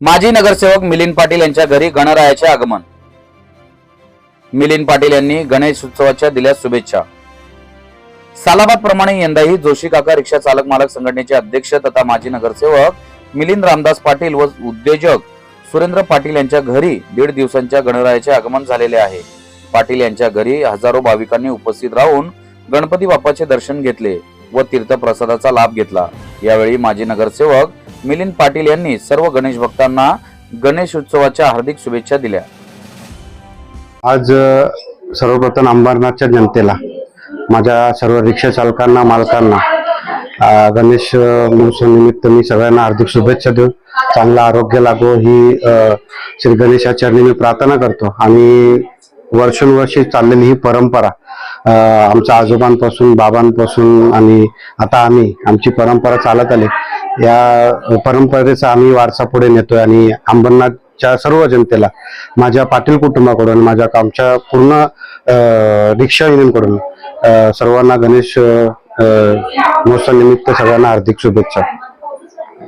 माजी नगरसेवक मिलिंद पाटील यांच्या घरी गणरायाचे आगमन. मिलिंद पाटील यांनी गणेश उत्सवाच्या दिल्या शुभेच्छा. सालाबाद प्रमाणे यंदाही जोशी काका रिक्षा चालक मालक संघटनेचे अध्यक्ष तथा माजी नगरसेवक मिलिंद रामदास पाटील व उद्योजक सुरेंद्र पाटील यांच्या घरी दीड दिवसांच्या गणरायाचे आगमन झालेले आहे. पाटील यांच्या घरी हजारो भाविकांनी उपस्थित राहून गणपती बाप्पाचे दर्शन घेतले. व तीर्थप्रसादाचा लाभ घेतला. यावेळी माजी नगरसेवक मिलिंद पाटील यांनी सर्व गणेश भक्तांना गणेश उत्सवाच्या हार्दिक शुभेच्छा दिल्या. आज सर्वप्रथम अंबरनाथच्या जनतेला माझ्या सर्व रिक्षा चालकांना मालकांना गणेश महोत्सवानिमित्त मी सगळ्यांना हार्दिक शुभेच्छा देऊन चांगलं आरोग्य लागो ही श्री गणेशाचरणी मी प्रार्थना करतो. आणि वर्षानुवर्षे चाललेली ही परंपरा आमच्या आजोबांपासून बाबांपासून आणि आता आम्ही आमची परंपरा चालत आली. या परंपरेचा आम्ही वारसा पुढे नेतोय आणि अंबरनाथच्या सर्व जनतेला माझ्या पाटील कुटुंबाकडून माझ्या आमच्या पूर्ण रिक्षा युनियनकडून सर्वांना गणेश महोत्सवानिमित्त सगळ्यांना हार्दिक शुभेच्छा.